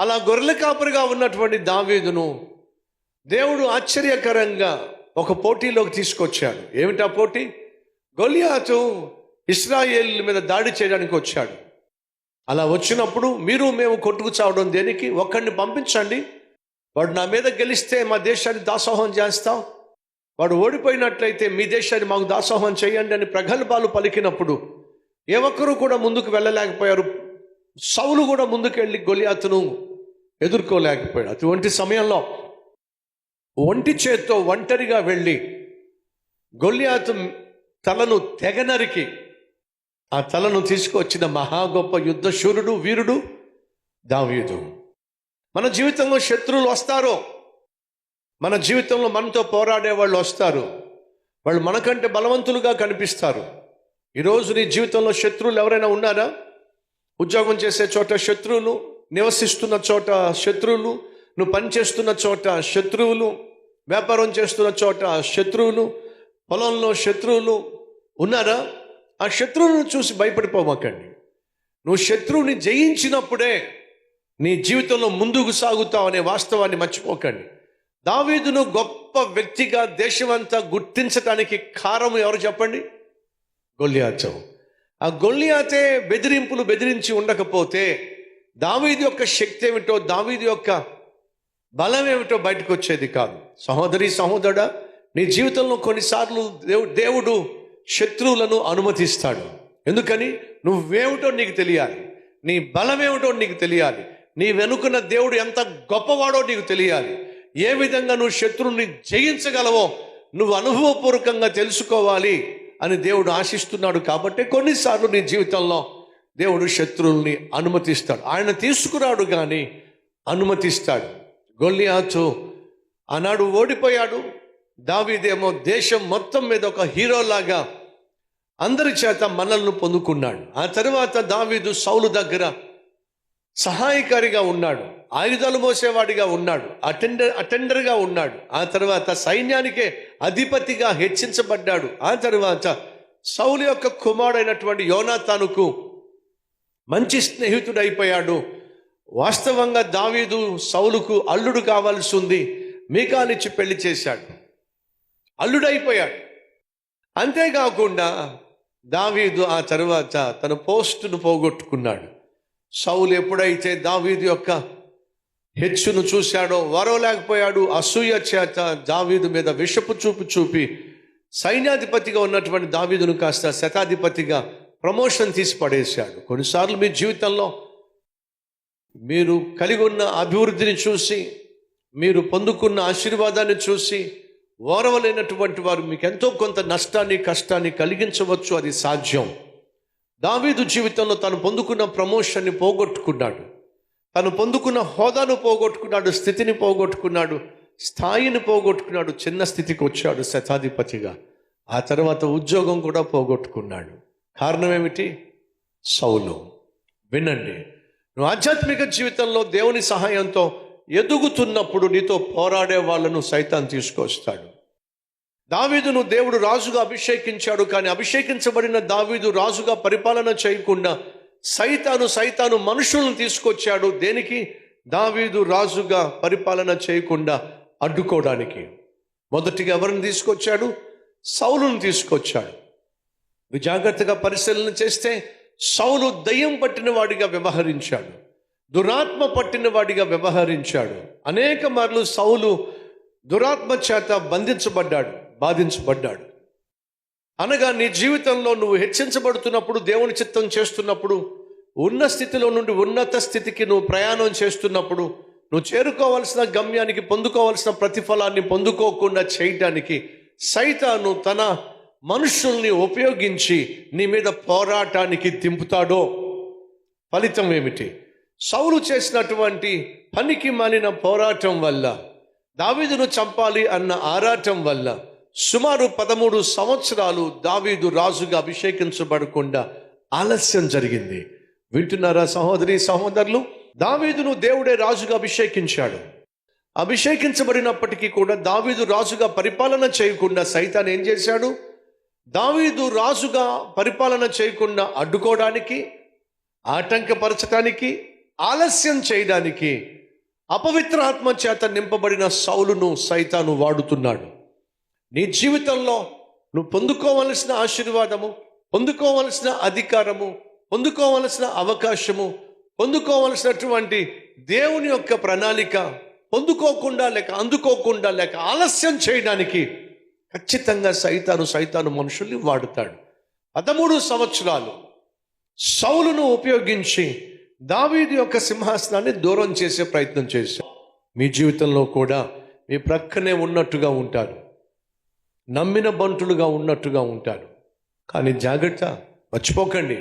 అలా గొర్రెల కాపరిగా ఉన్నటువంటి దావీదును దేవుడు ఆశ్చర్యకరంగా ఒక పోటీలోకి తీసుకొచ్చాడు. ఏమిటా పోటీ? గొలియాతు ఇస్రాయేల్ మీద దాడి చేయడానికి వచ్చాడు. అలా వచ్చినప్పుడు మీరు మేము కొట్టుకు చావడం దేనికి? ఒక్కడిని పంపించండి. వాడు నా మీద గెలిస్తే మా దేశాన్ని దాసోహం చేస్తాం. వాడు ఓడిపోయినట్లయితే మీ దేశాన్ని మాకు దాసోహం చేయండి అని ప్రగల్భాలు పలికినప్పుడు ఏ ఒక్కరూ కూడా ముందుకు వెళ్ళలేకపోయారు. సౌలు కూడా ముందుకెళ్ళి గొలియాతును ఎదుర్కోలేకపోయాడు. అటువంటి సమయంలో ఒంటి చేత్తో ఒంటరిగా వెళ్ళి గొల్లియాతు తలను తెగనరికి ఆ తలను తీసుకొచ్చిన మహా గొప్ప యుద్ధ శూరుడు వీరుడు దావీదు. మన జీవితంలో శత్రువులు వస్తారు. మన జీవితంలో మనతో పోరాడే వాళ్ళు వస్తారు. వాళ్ళు మనకంటే బలవంతులుగా కనిపిస్తారు. ఈరోజు నీ జీవితంలో శత్రువులు ఎవరైనా ఉన్నారా? ఉద్యోగం చేసే చోట శత్రువులు నివసిస్తున్న చోట శత్రువులు నువ్వు పనిచేస్తున్న చోట శత్రువులు వ్యాపారం చేస్తున్న చోట శత్రువులు పొలంలో శత్రువులు ఉన్నారా? ఆ శత్రువులను చూసి భయపడిపోమాకండి. నువ్వు శత్రువుని జయించినప్పుడే నీ జీవితంలో ముందుకు సాగుతావు అనే వాస్తవాన్ని మర్చిపోకండి. దావీదును గొప్ప వ్యక్తిగా దేశమంతా గుర్తించడానికి కారం ఎవరు చెప్పండి? గొల్లియాచం ఆ గొల్లియాతే బెదిరింపులు బెదిరించి ఉండకపోతే దావీది యొక్క శక్తి ఏమిటో దావీది యొక్క బలం ఏమిటో బయటకు వచ్చేది కాదు. సహోదరి సహోదరుడా నీ జీవితంలో కొన్నిసార్లు దేవుడు దేవుడు శత్రువులను అనుమతిస్తాడు. ఎందుకని? నువ్వేమిటో నీకు తెలియాలి. నీ బలమేమిటో నీకు తెలియాలి. నీ వెనుకున్న దేవుడు ఎంత గొప్పవాడో నీకు తెలియాలి. ఏ విధంగా నువ్వు శత్రువుని జయించగలవో నువ్వు అనుభవపూర్వకంగా తెలుసుకోవాలి అని దేవుడు ఆశిస్తున్నాడు కాబట్టి కొన్నిసార్లు నీ జీవితంలో దేవుడు శత్రువుల్ని అనుమతిస్తాడు. ఆయన తీసుకురాడు కానీ అనుమతిస్తాడు. గొల్లియాచు ఆనాడు ఓడిపోయాడు. దావీదేమో దేశం మొత్తం మీద ఒక హీరోలాగా అందరి చేత మనల్ని పొందుకున్నాడు. ఆ తర్వాత దావీదు సౌలు దగ్గర సహాయకారిగా ఉన్నాడు. ఆయుధాలు మోసేవాడిగా ఉన్నాడు. అటెండర్ అటెండర్గా ఉన్నాడు. ఆ తర్వాత సైన్యానికే అధిపతిగా హెచ్చించబడ్డాడు. ఆ తర్వాత సౌలు యొక్క కుమారుడైనటువంటి యోనాతానుకు మంచి స్నేహితుడైపోయాడు. వాస్తవంగా దావీదు సౌలుకు అల్లుడు కావాల్సి ఉంది. మీకానిచ్చి పెళ్ళి చేశాడు. అల్లుడైపోయాడు. అంతేకాకుండా దావీదు ఆ తర్వాత తన పోస్టును పోగొట్టుకున్నాడు. సౌలు ఎప్పుడైతే దావీదు యొక్క హెచ్చును చూశాడో వరవలేకపోయాడు. అసూయ చేత దావీదు మీద విషపు చూపు చూపి సైన్యాధిపతిగా ఉన్నటువంటి దావీదును కాస్త శతాధిపతిగా ప్రమోషన్ తీసి పడేశాడు. కొన్నిసార్లు మీ జీవితంలో మీరు కలిగి ఉన్న అభివృద్ధిని చూసి మీరు పొందుకున్న ఆశీర్వాదాన్ని చూసి ఓరవలేనటువంటి వారు మీకు ఎంతో కొంత నష్టాన్ని కష్టాన్ని కలిగించవచ్చు అది సాధ్యం. దావీదు జీవితంలో తను పొందుకున్న ప్రమోషన్ని పోగొట్టుకున్నాడు. తను పొందుకున్న హోదాను పోగొట్టుకున్నాడు స్థితిని పోగొట్టుకున్నాడు స్థాయిని పోగొట్టుకున్నాడు చిన్న స్థితికి వచ్చాడు శతాధిపతిగా. ఆ తర్వాత ఉద్యోగం కూడా పోగొట్టుకున్నాడు. కారణం ఏమిటి? సౌలు వినండి. నువ్వు ఆధ్యాత్మిక జీవితంలో దేవుని సహాయంతో ఎదుగుతున్నప్పుడు నీతో పోరాడే వాళ్ళను సైతాన్ తీసుకొస్తాడు. దావీదును దేవుడు రాజుగా అభిషేకించాడు కానీ అభిషేకించబడిన దావీదు రాజుగా పరిపాలన చేయకుండా సైతాను సైతాను మనుషులను తీసుకొచ్చాడు. దేనికి? దావీదు రాజుగా పరిపాలన చేయకుండా అడ్డుకోవడానికి. మొదటిగా ఎవరిని తీసుకొచ్చాడు? సౌలును తీసుకొచ్చాడు. జాగ్రత్తగా పరిశీలన చేస్తే సౌలు దయ్యం పట్టిన వాడిగా వ్యవహరించాడు. దురాత్మ పట్టిన వాడిగా వ్యవహరించాడు. అనేక మార్లు సౌలు దురాత్మ చేత బంధించబడ్డాడు బాధించబడ్డాడు. అనగా నీ జీవితంలో నువ్వు హెచ్చించబడుతున్నప్పుడు దేవుని చిత్తం చేస్తున్నప్పుడు ఉన్న స్థితిలో నుండి ఉన్నత స్థితికి నువ్వు ప్రయాణం చేస్తున్నప్పుడు నువ్వు చేరుకోవాల్సిన గమ్యానికి పొందుకోవాల్సిన ప్రతిఫలాన్ని పొందుకోకుండా చేయటానికి సైతాను తన మనుషుల్ని ఉపయోగించి నీ మీద పోరాటానికి దింపుతాడో ఫలితం ఏమిటి? సౌలు చేసినటువంటి పనికి మాలిన పోరాటం వల్ల దావీదును చంపాలి అన్న ఆరాటం వల్ల సుమారు పదమూడు సంవత్సరాలు దావీదు రాజుగా అభిషేకించబడకుండా ఆలస్యం జరిగింది. వింటున్నారా సహోదరి సహోదరులు? దావీదును దేవుడే రాజుగా అభిషేకించాడు. అభిషేకించబడినప్పటికీ కూడా దావీదు రాజుగా పరిపాలన చేయకుండా సైతాన్ ఏం చేశాడు? దావీదు రాజుగా పరిపాలన చేయకుండా అడ్డుకోవడానికి ఆటంకపరచడానికి ఆలస్యం చేయడానికి అపవిత్ర ఆత్మ చేత నింపబడిన సౌలును సైతాను వాడుతున్నాడు. నీ జీవితంలో నువ్వు పొందుకోవలసిన ఆశీర్వాదము పొందుకోవలసిన అధికారము పొందుకోవలసిన అవకాశము పొందుకోవలసినటువంటి దేవుని యొక్క ప్రణాళిక పొందుకోకుండా లేక అందుకోకుండా లేక ఆలస్యం చేయడానికి ఖచ్చితంగా సైతాను సైతాను మనుషుల్ని వాడుతాడు. పదమూడు సంవత్సరాలు సౌలును ఉపయోగించి దావీదు యొక్క సింహాసనాన్ని దూరం చేసే ప్రయత్నం చేశారు మీ జీవితంలో కూడా మీ ప్రక్కనే ఉన్నట్టుగా ఉంటారు నమ్మిన బంటులుగా ఉన్నట్టుగా ఉంటారు కానీ జాగ్రత్త మర్చిపోకండి.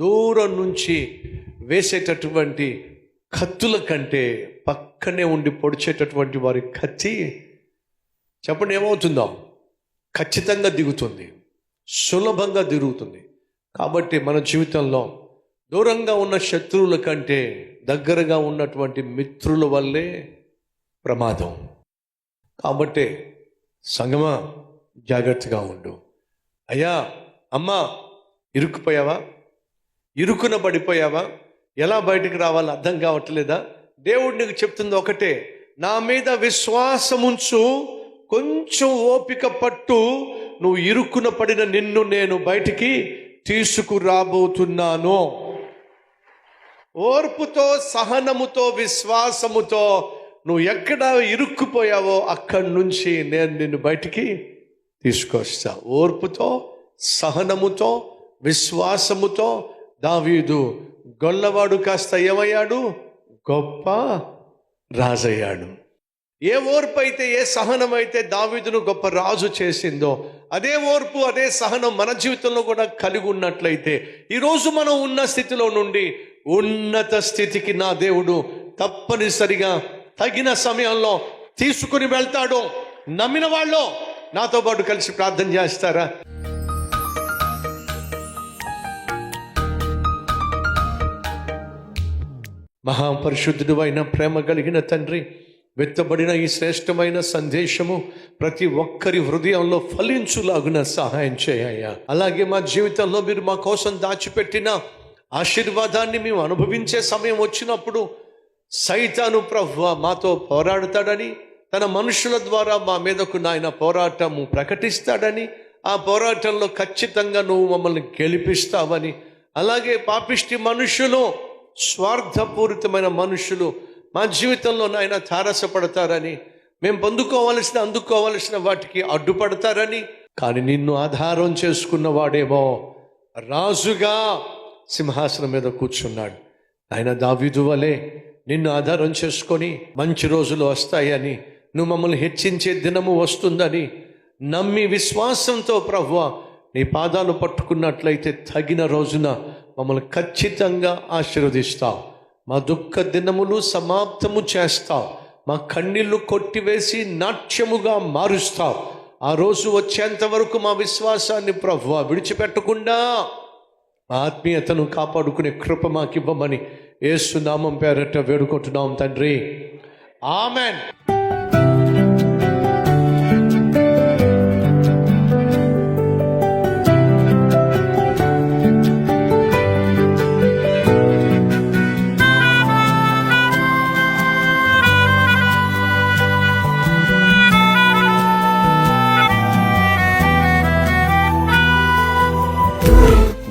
దూరం నుంచి వేసేటటువంటి కత్తుల కంటే పక్కనే ఉండి పొడిచేటటువంటి వారి కత్తి చెప్పండి ఏమవుతుందో? ఖచ్చితంగా దిగుతుంది. సులభంగా దిగుతుంది. కాబట్టి మన జీవితంలో దూరంగా ఉన్న శత్రువుల కంటే దగ్గరగా ఉన్నటువంటి మిత్రుల వల్లే ప్రమాదం. కాబట్టి సంగమా జాగ్రత్తగా ఉండు. అయ్యా అమ్మా ఇరుక్కుపోయావా? ఇరుకున పడిపోయావా? ఎలా బయటికి రావాలో అర్థం కావట్లేదా? దేవుడు నీకు చెప్తుంది ఒకటే నా మీద విశ్వాసముంచు కొంచెం ఓపిక పట్టు నువ్వు ఇరుక్కున పడిన నిన్ను నేను బయటికి తీసుకురాబోతున్నాను. ఓర్పుతో సహనముతో విశ్వాసముతో నువ్వు ఎక్కడ ఇరుక్కుపోయావో అక్కడి నుంచి నేను నిన్ను బయటికి తీసుకొస్తా. ఓర్పుతో సహనముతో విశ్వాసముతో దావీదు గొల్లవాడు కాస్త ఏమయ్యాడు? గొప్ప రాజయ్యాడు. ఏ ఓర్పు అయితే ఏ సహనం అయితే దావీదును గొప్ప రాజు చేసిందో అదే ఓర్పు అదే సహనం మన జీవితంలో కూడా కలిగి ఉన్నట్లయితే ఈరోజు మనం ఉన్న స్థితిలో నుండి ఉన్నత స్థితికి నా దేవుడు తప్పనిసరిగా తగిన సమయంలో తీసుకుని వెళ్తాడు. నమ్మిన వాళ్ళు నాతో పాటు కలిసి ప్రార్థన చేస్తారా? మహాపరిశుద్ధుడు అయిన ప్రేమ కలిగిన తండ్రి వెత్తబడిన ఈ శ్రేష్టమైన సందేశము ప్రతి ఒక్కరి హృదయంలో ఫలించులాగున సహాయం చేయ అలాగే మా జీవితంలో మీరు మా కోసం దాచిపెట్టిన ఆశీర్వాదాన్ని మేము అనుభవించే సమయం వచ్చినప్పుడు సైతాను ప్రభు మాతో పోరాడుతాడని తన మనుషుల ద్వారా మా మీదకు నాయన పోరాటము ప్రకటిస్తాడని ఆ పోరాటంలో ఖచ్చితంగా నువ్వు మమ్మల్ని గెలిపిస్తావని అలాగే పాపిష్టి మనుషులు స్వార్థపూరితమైన మనుషులు మా జీవితంలో నాయన తారసపడతారని మేము పొందుకోవలసిన అందుకోవలసిన వాటికి అడ్డుపడతారని కానీ నిన్ను ఆధారం చేసుకున్న వాడేమో రాజుగా సింహాసనం మీద కూర్చున్నాడు. ఆయన దావిదు వలె నిన్ను ఆధారం చేసుకొని మంచి రోజులు వస్తాయని నువ్వు మమ్మల్ని హెచ్చించే దినము వస్తుందని నమ్మి విశ్వాసంతో ప్రభువ నీ పాదాలు పట్టుకున్నట్లయితే తగిన రోజున మమ్మల్ని ఖచ్చితంగా ఆశీర్వదిస్తావు. మా దుఃఖ దినములు సమాప్తము చేస్తావు. మా కన్నీళ్ళు కొట్టివేసి నాట్యముగా మారుస్తావు. ఆ రోజు వచ్చేంత వరకు మా విశ్వాసాన్ని ప్రభువ విడిచిపెట్టకుండా మా ఆత్మీయతను కాపాడుకునే కృప మాకివ్వమని ఏసునామం పేరట వేడుకుంటున్నాం తండ్రి. ఆమెన్.